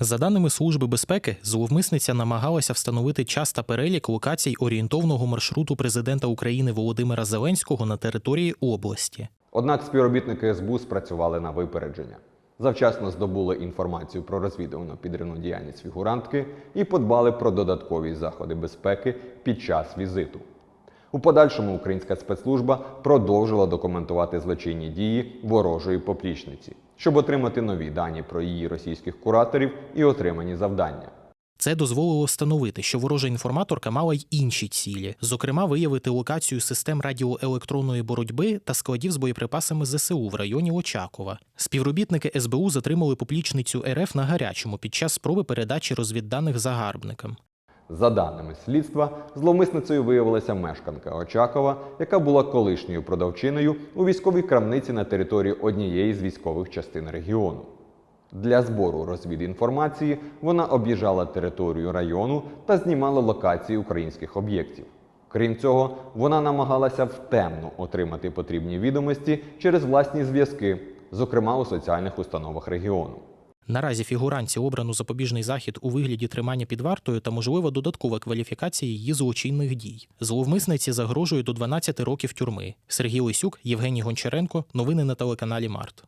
За даними Служби безпеки, зловмисниця намагалася встановити час та перелік локацій орієнтовного маршруту президента України Володимира Зеленського на території області. Однак співробітники СБУ спрацювали на випередження. Завчасно здобули інформацію про розвідувану підривну діяльність фігурантки і подбали про додаткові заходи безпеки під час візиту. У подальшому українська спецслужба продовжила документувати злочинні дії ворожої поплічниці, щоб отримати нові дані про її російських кураторів і отримані завдання. Це дозволило встановити, що ворожа інформаторка мала й інші цілі, зокрема, виявити локацію систем радіоелектронної боротьби та складів з боєприпасами ЗСУ в районі Очакова. Співробітники СБУ затримали поплічницю РФ на гарячому під час спроби передачі розвідданих загарбникам. За даними слідства, зловмисницею виявилася мешканка Очакова, яка була колишньою продавчиною у військовій крамниці на території однієї з військових частин регіону. Для збору розвідінформації вона об'їжджала територію району та знімала локації українських об'єктів. Крім цього, вона намагалася втемно отримати потрібні відомості через власні зв'язки, зокрема у соціальних установах регіону. Наразі фігуранці обрано запобіжний захід у вигляді тримання під вартою та можлива додаткова кваліфікація її злочинних дій. Зловмисниці загрожує до 12 років тюрми. Сергій Лисюк, Євгеній Гончаренко. Новини на телеканалі Март.